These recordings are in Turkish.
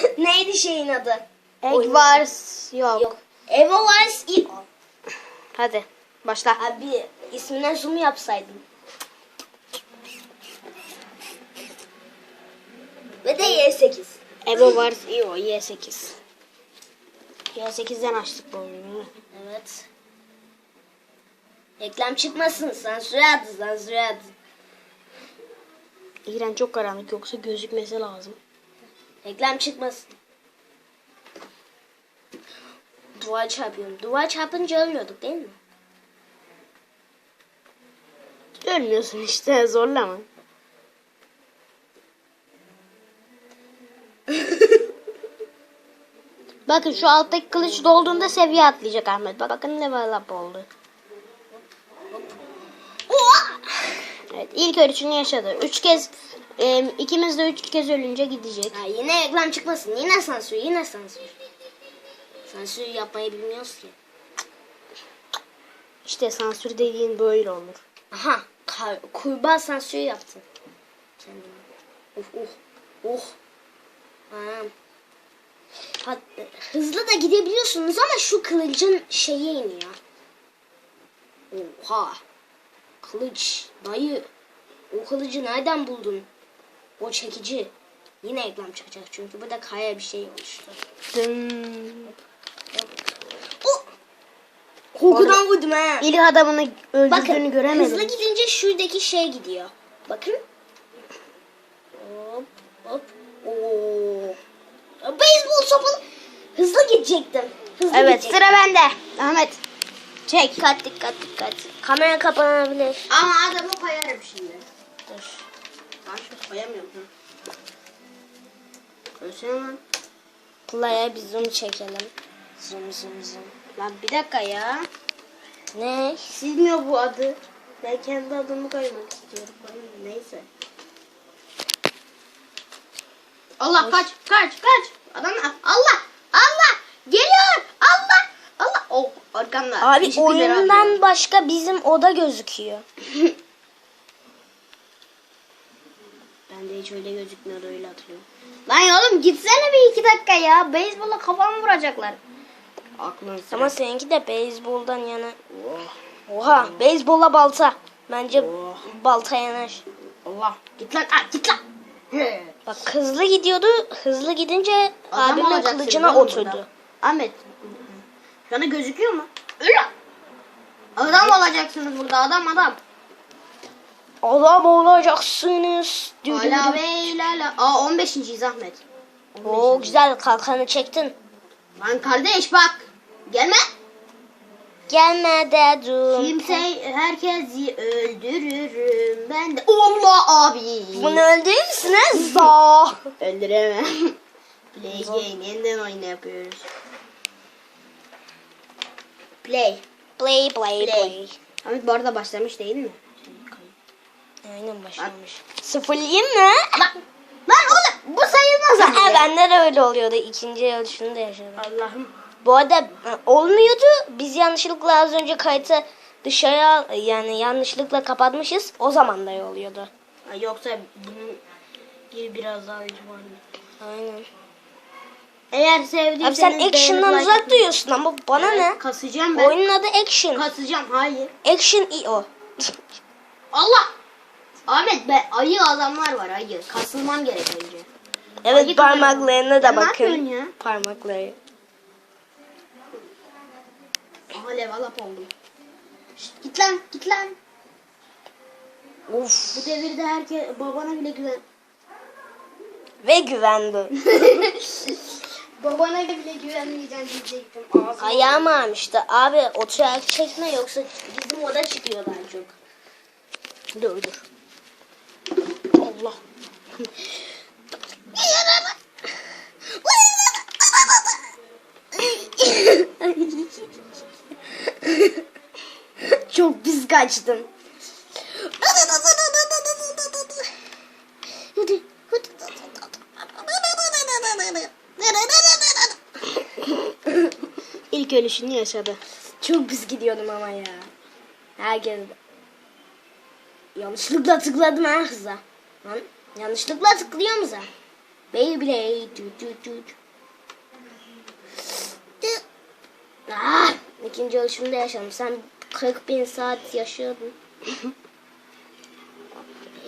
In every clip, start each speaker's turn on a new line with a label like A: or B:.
A: Neydi şeyin adı?
B: Egg
A: Oyun.
B: Wars yok.
A: Yok. Evo Wars İO.
B: Hadi başla.
A: Abi ismine zoom yapsaydım. Ve de Y8.
B: Evo Wars IO Y8. Y8'den açtık bu oyunu.
A: Evet. Reklam çıkmasın. Sansüre adı, sansüre adı.
B: İran çok karanlık yoksa gözükmesi lazım.
A: Reklam çıkmasın. Duvar çarpıyorum. Duvar çarpınca ölmüyorduk değil mi?
B: Ölmüyorsun işte zorlama. Bakın şu alttaki kılıç dolduğunda seviye atlayacak Ahmet. Bak- Bakın level up oldu. Evet ilk ölüşünü yaşadı. Üç kez e, ikimiz de üç kez ölünce gidecek.
A: Ya yine reklam çıkmasın. Yine sansür, yine sansür. Sansür yapmayı bilmiyoruz ki.
B: İşte sansür dediğin böyle olur.
A: Aha, kurbağa sansür yaptın. Kendine. Of, oh. Ha. Ha, hızlı da gidebiliyorsunuz ama şu kılıcın şeyi iniyor. Oha. Kılıç, dayı. O kılıcı nereden buldun? O çekici. Yine reklam çıkacak çünkü burada kaya bir şey oluştu.
B: Dın.
A: Oh! Korkudan vurdum ha.
B: İlk adamını öldürdüğünü
A: Bakın
B: göremedim.
A: hızlı gidince şuradaki şey gidiyor. Bakın. Hop hop. Oo. Beyzbol sopalı. Hızlı gidecektim. Hızlı
B: Evet
A: gidecektim.
B: sıra bende. Ahmet. Çek.
A: Dikkat dikkat dikkat. Kamera kapanabilir.
B: Ama adamı koyarım şimdi.
A: Dur.
B: Şu koyamıyorum. Koysana lan.
A: Play'a bir zoom çekelim. Zoom zoom zoom.
B: Lan bir dakika ya.
A: Ne?
B: Silmiyor bu adı. Ben kendi adımı koymak istiyorum. Neyse. Allah kaç kaç kaç. Adam Allah Allah geliyor Allah Allah. Oh arkamda.
A: Abi oyundan başka bizim oda gözüküyor.
B: Ben de hiç öyle gözükmüyor öyle hatırlıyorum. Lan oğlum gitsene bir iki dakika ya. Beyzbola kafamı vuracaklar. Aklın sıra.
A: Ama seninki de beyzboldan yana. Oha, beyzbola balta. Bence
B: Oh.
A: balta yanar.
B: Allah. Git lan. Ah, git lan.
A: Bak hızlı gidiyordu. Hızlı gidince
B: Adam
A: abimin kılıcına oturdu.
B: burada. Ahmet. Sana gözüküyor mu? Öyle. Adam olacaksınız burada adam adam.
A: Adam olacaksınız.
B: Hala ve la. Aa 15. Ahmet.
A: Oo güzel kalkanı çektin.
B: Lan kardeş bak. Gelme.
A: Gelme dedim.
B: Kimse herkesi öldürürüm. Ben de Allah abi.
A: Bunu öldürürsünüz da.
B: Öldüremem. Play game yeniden oyun yapıyoruz. Play.
A: Play play
B: Play.
A: play.
B: Ahmet bu arada başlamış değil mi?
A: Aynen başlamış. Sıfırlayayım mı?
B: Lan, lan oğlum bu sayılmaz anne.
A: bende de öyle oluyordu. İkinci yarışını da yaşadım.
B: Allah'ım.
A: Bu arada e, olmuyordu. Biz yanlışlıkla az önce kayıtı dışarıya yani yanlışlıkla kapatmışız. O zaman da oluyordu.
B: Ha, Yoksa bunun gibi biraz daha mı?
A: Aynen.
B: Eğer sevdiyseniz
A: Abi sen action'dan
B: beğenip
A: uzak
B: like-
A: duruyorsun ama bana
B: Evet,
A: ne?
B: Kasacağım ben.
A: Oyunun adı action.
B: Kasacağım hayır.
A: Action IO.
B: Allah. Ahmet be ayı adamlar var ayı. Kasılmam gerek önce.
A: evet
B: Ayı
A: parmaklarına da bakın.
B: ya?
A: Parmakları.
B: Aha level up oldum. Şşt, git lan git lan.
A: Uf.
B: Bu devirde herkes babana bile güven.
A: Ve güvendi.
B: babana bile güvenmeyeceksin diyecektim. Ağzıma-
A: Ayağım ağrımıştı. Abi oturarak çekme yoksa bizim oda çıkıyor daha çok. Dur dur. Allah. Çok pis kaçtım.
B: İlk ölüşünü yaşadı.
A: Çok pis gidiyordum ama ya. Herkes Yanlışlıkla tıkladım ha hıza. Lan yanlışlıkla tıklıyor mu sen? Beyblade. Ah, ikinci ölçümde yaşadım. Sen 40 bin saat yaşıyordun.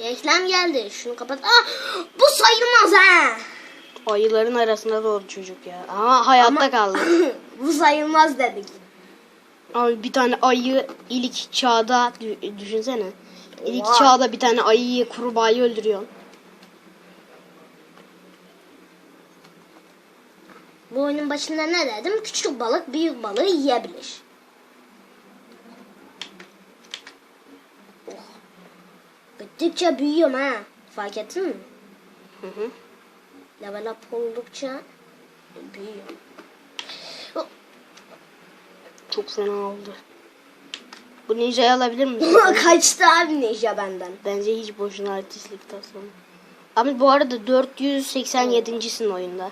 A: Reklam geldi. Şunu kapat. Ah, bu sayılmaz ha.
B: Ayıların arasında doğdu çocuk ya. Ama hayatta kaldı.
A: bu sayılmaz dedik.
B: Abi bir tane ayı ilk çağda dü- düşünsene. İlk
A: Oha.
B: çağda bir tane ayıyı kurbağayı öldürüyor.
A: Bu oyunun başında ne dedim? Küçük balık büyük balığı yiyebilir. Oh. Gittikçe büyüyorum ha. Fark ettin mi?
B: Hı hı.
A: Level up oldukça büyüyorum.
B: Çok fena oldu. Bu ninja'yı alabilir misin?
A: Kaçtı abi ninja benden.
B: Bence hiç boşuna artistlik taslamı. Abi bu arada 487.sin oyunda.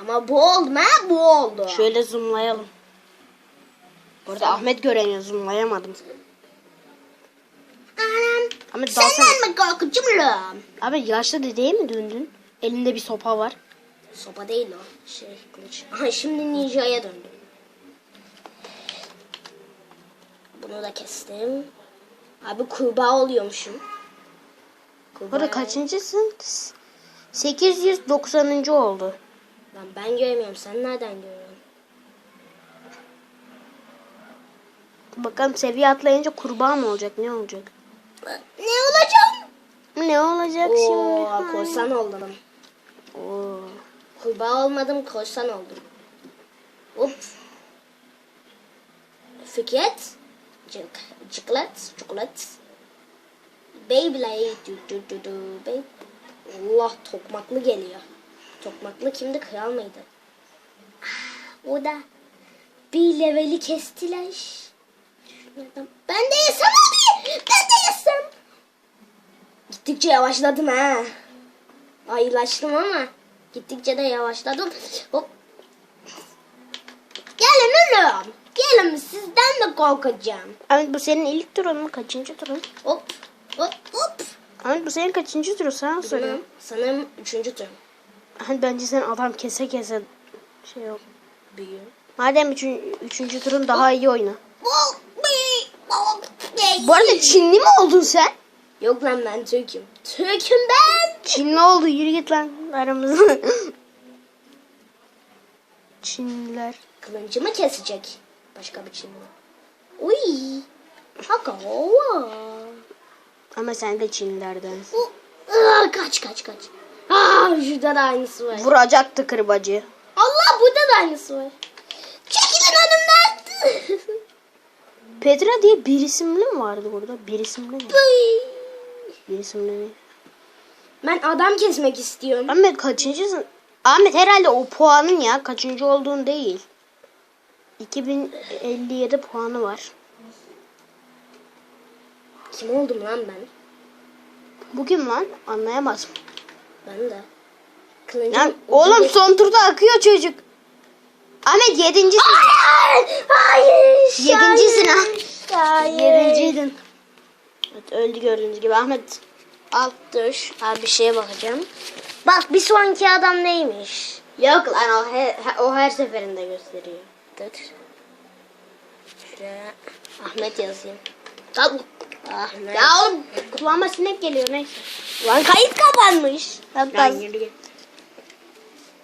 A: Ama bu oldu ha? Bu oldu.
B: Şöyle zoomlayalım. Bu arada Ahmet göremiyor zoomlayamadım.
A: Anam.
B: Ahmet dalsana.
A: Senden mi korkucum
B: Abi yaşlı dedeye mi döndün? Elinde bir sopa var.
A: Sopa değil o. Şey kılıç. Aha şimdi ninja'ya döndüm. Bunu da kestim. Abi kurbağa oluyormuşum. Kurbağa.
B: Burada kaçıncısın? 890. oldu.
A: Lan ben göremiyorum. Sen nereden görüyorsun?
B: Bakalım seviye atlayınca kurbağa mı olacak? Ne olacak?
A: Ne olacağım?
B: Ne olacak
A: Oo,
B: şimdi?
A: korsan oldum.
B: Oo.
A: Kurbağa olmadım, korsan oldum. Hop. Fikret. Ciklet, çikolat. Beyblade. Du, du, du, du, bey. Allah tokmaklı geliyor. Tokmaklı kimdi? Kral mıydı? Ah, O da bir leveli kestiler. Şuradan- Ben de yesem abi. Ben de yesem. Gittikçe yavaşladım ha. Ayılaştım ama gittikçe de yavaşladım. Hop. Gelin oğlum. Gelin sizden de korkacağım.
B: Ahmet bu senin ilk turun mu? Kaçıncı turun?
A: Hop. Hop hop.
B: Ahmet bu senin kaçıncı turun? Sana soruyorum.
A: Sanırım üçüncü tur.
B: Ahmet bence sen adam kese kese şey yok.
A: Büyüyor.
B: Madem üçün, üçüncü turun daha iyi oyna. Bu arada Çinli mi oldun sen?
A: Yok lan ben Türk'üm. Türk'üm ben.
B: Çinli oldu yürü git lan aramızda. Çinliler.
A: Kılıncımı kesecek. Başka bir Çinli. Uy. Haka.
B: Ama sen de Çinlilerdensin.
A: Bu- Aa, Kaç kaç kaç. Aa, şurada da aynısı var.
B: Vuracaktı kırbacı.
A: Allah burada da aynısı var. Çekilin önümden.
B: Petra diye bir isimli mi vardı burada? Bir isimli mi?
A: Bıy.
B: Bir isimli mi?
A: ben adam kesmek istiyorum.
B: Ahmet kaçıncısın? Ahmet herhalde o puanın ya. Kaçıncı olduğun değil. 2057 puanı var.
A: Kim oldum lan ben?
B: Bugün lan anlayamadım.
A: Ben de. Kılıncım.
B: Lan oğlum son turda akıyor çocuk. Ahmet yedincisin.
A: Hayır. Hayır.
B: Yedincisin ha.
A: Hayır.
B: Yedinciydin. Evet, öldü gördüğünüz gibi Ahmet.
A: Al dur. Abi bir şeye bakacağım. Bak bir sonraki adam neymiş?
B: Yok lan o her, o her seferinde gösteriyor.
A: Dur. Şuraya Ahmet yazayım. Al. Ahmet.
B: Ya oğlum kulağıma sinek geliyor neyse.
A: Lan kayıt kapanmış.
B: Lan yürü git.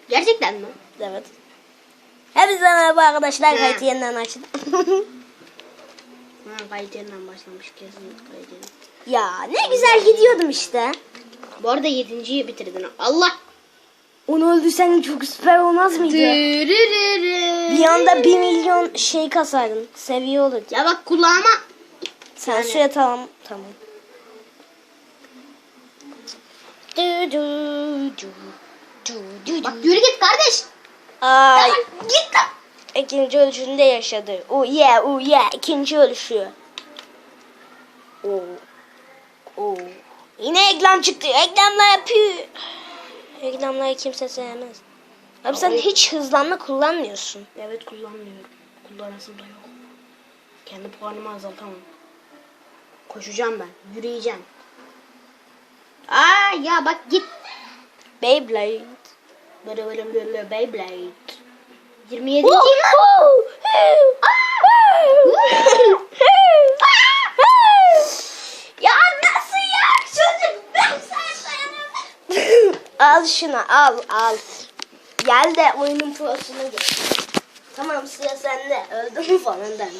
B: Gerçekten mi?
A: Evet. Hepinize merhaba arkadaşlar. Kayıtı yeniden açtım.
B: Ha, kayıt yeniden başlamış kesin kayıt yeniden.
A: ya ne güzel gidiyordum işte.
B: Bu arada yedinciyi bitirdin. Allah.
A: Onu öldürsen çok süper olmaz mıydı? Bir anda bir milyon şey kasaydın. Seviye olurdu.
B: Ya bak kulağıma.
A: Sen suya tamam. Tamam. Du, du, du, du, du,
B: Bak yürü git kardeş.
A: Ay.
B: Git lan.
A: İkinci ölüşünde yaşadı. Oh yeah, oh yeah. İkinci ölüşü. Oh. Oh. Yine ekran çıktı. Ekranlar yapıyor. Ekranları kimse sevmez. Abi sen
B: Abi-
A: hiç hızlanma kullanmıyorsun.
B: Evet kullanmıyorum. Kullanasım da yok. Kendi puanımı azaltamam. Koşacağım ben. Yürüyeceğim. Aa ya bak git.
A: Beyblade. Böyle böyle böyle Beyblade. 27.
B: ya nasıl ya çocuk ben sen
A: al şunu al al. Gel de oyunun prosuna gel. Tamam sıra sende. Öldün mü falan deme.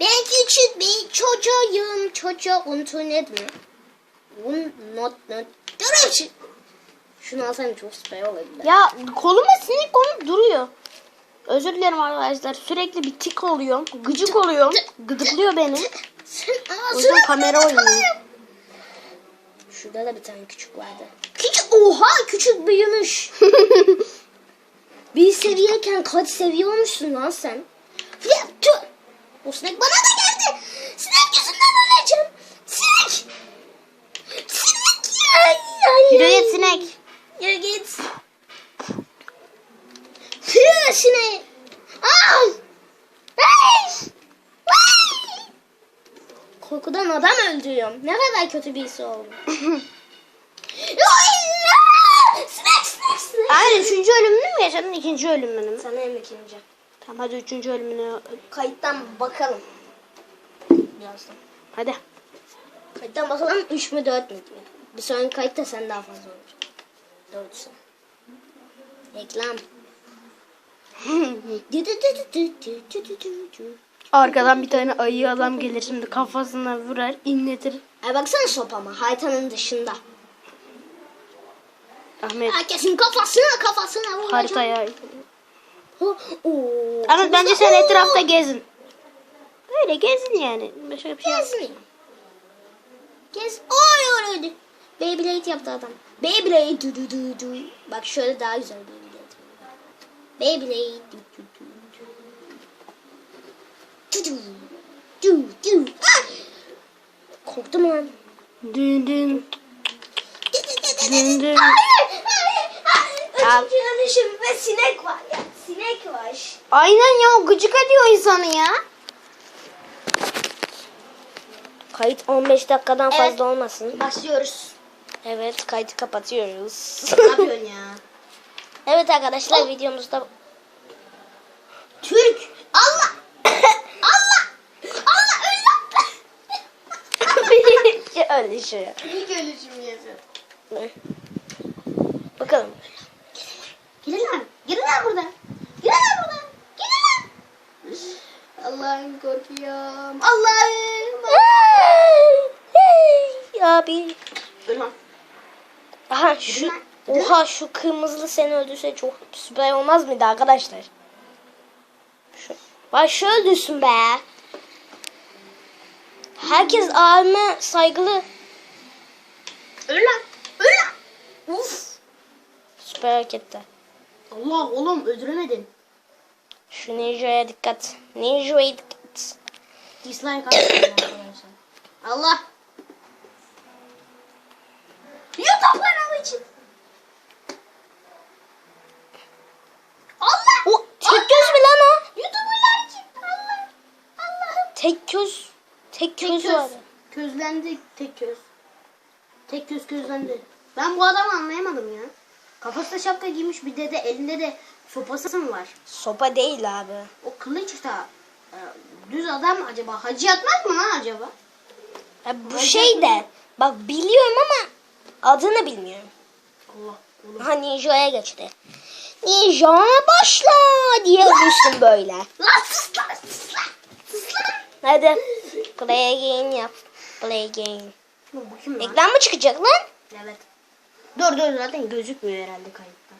B: Ben küçük bir çocuğum çocuğum unutun mi?
A: Un not not.
B: Durun şu.
A: Şunu alsam çok süper olabilir.
C: Ya koluma sinek konup duruyor. Özür dilerim arkadaşlar. Sürekli bir tik oluyor. Gıcık oluyor. Gıdıklıyor beni.
B: Sen
C: O yüzden kamera oynuyor.
A: Şurada da bir tane küçük vardı.
B: Küçük oha küçük büyümüş. bir seviyeyken kaç seviye olmuşsun lan sen? Tüh. O sinek bana da geldi. Sinek yüzünden öleceğim. Sinek. Sinek ya. ya,
C: Yürü git sinek.
B: Yürü git. Tüh sinek. Al. Hey. Hey. Korkudan adam öldürüyorum. Ne kadar kötü bir his oldu. Sinek sinek sinek.
C: Aynen üçüncü ölümünü mü yaşadın ikinci ölümünü mü?
A: Sana hem ikinci.
C: Tamam hadi üçüncü ölümünü.
A: Kayıttan bakalım. Birazdan.
C: Hadi.
A: Kayıttan bakalım 3 mü 4 mü diye. Bir sonraki kayıtta sen daha fazla olur. 4 sen. Reklam.
C: Arkadan bir tane ayı adam gelir şimdi kafasına vurar inletir.
A: Ay baksana sopama haritanın dışında.
C: Ahmet
B: Herkesin kafasına kafasına vuracağım.
C: haritaya.
A: Oo, çok
C: bence sen etrafta gezin. Öyle gezin yani. Başka bir şey yok.
B: Gez. Oy öyle.
A: Beyblade yaptı adam. Beyblade du du du du. Bak şöyle daha güzel Beyblade. Beyblade du du du Ah! Korktum lan.
C: Dün dün. Dün dün.
B: Hayır, hayır, hayır.
C: Ya-
B: Üçüncü dönüşüm ve sinek var ya. Sinek var.
C: Aynen ya o gıcık ediyor insanı ya.
A: Kayıt 15 dakikadan
B: Evet.
A: fazla olmasın.
B: Başlıyoruz.
A: Evet kaydı kapatıyoruz.
B: ne yapıyorsun ya?
A: evet arkadaşlar videomuzda
B: Türk. Allah. Allah. Allah öyle
A: şey.
B: İlk ölüşüm yazıyor.
A: Bakalım.
B: Gelin lan. Gelin lan buradan. Gelin lan buradan. Gelin lan. Allah'ım korkuyorum. Allah'ım.
A: Abi.
B: Dur lan.
A: Aha şu Oha şu kırmızılı seni öldürse çok süper olmaz mıydı arkadaşlar? Şu, bak şu öldürsün be. Herkes abime saygılı.
B: Öl lan. Uf.
A: Süper harekette.
B: Allah oğlum öldüremedin.
A: Şu ninja'ya dikkat. Ninja'ya dikkat.
B: Dislike arkadaşlar. Allah. YouTube kanalı için. Allah.
A: O tek göz mü lan o?
B: YouTuber'lar için. Allah. Allah'ım.
A: Tek göz. Tek göz
B: göz.
A: var.
B: Közlendi tek göz. Tek göz közlendi. Ben bu adamı anlayamadım ya. Kafasında şapka giymiş bir de de elinde de sopası mı var?
A: Sopa değil abi.
B: O kılıç da e, düz adam acaba? Hacı yatmaz mı lan acaba?
A: Ya bu şey de. Bak biliyorum ama adını bilmiyorum.
B: Allah. Oğlum.
A: Ha Ninja'ya geçti. Ninja başla diye düştüm böyle.
B: Lan sus lan sus lan.
A: Hadi play again yap. Play again.
B: Bu kim lan?
A: Ekran mı çıkacak lan?
B: Evet. Dur dur zaten gözükmüyor herhalde kayıtta.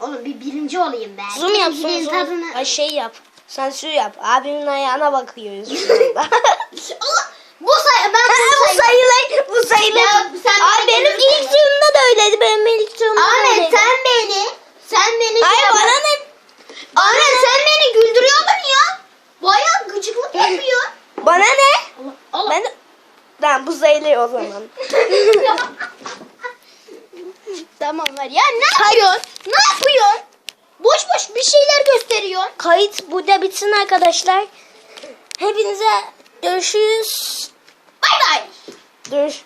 B: Oğlum bir birinci olayım ben.
A: Zoom yap zoom zoom.
B: tadını-
A: Ay şey yap. Sansür yap. Abimin ayağına bakıyoruz.
B: Allah. Bu say ben bu
A: bu sayılır. Bu sayılır.
B: Ya, sen
A: Ay
B: beni
A: benim ilk turumda da öyleydi. Benim ilk turumda da
B: Ahmet
A: öyleydi.
B: sen beni sen beni
A: Ay
B: şey
A: bana
B: yap-
A: ne?
B: Ahmet sen beni güldürüyordun ya. Bayağı gıcıklık yapıyor.
A: Bana ne?
B: Allah Allah.
A: Ben Tamam bu sayılır o zaman.
B: tamam ver. Ya ne yapıyorsun? Ne yapıyorsun? Boş boş bir şeyler gösteriyorsun.
A: Kayıt burada bitsin arkadaşlar. Hepinize görüşürüz.
B: Bay bay.
A: Görüş.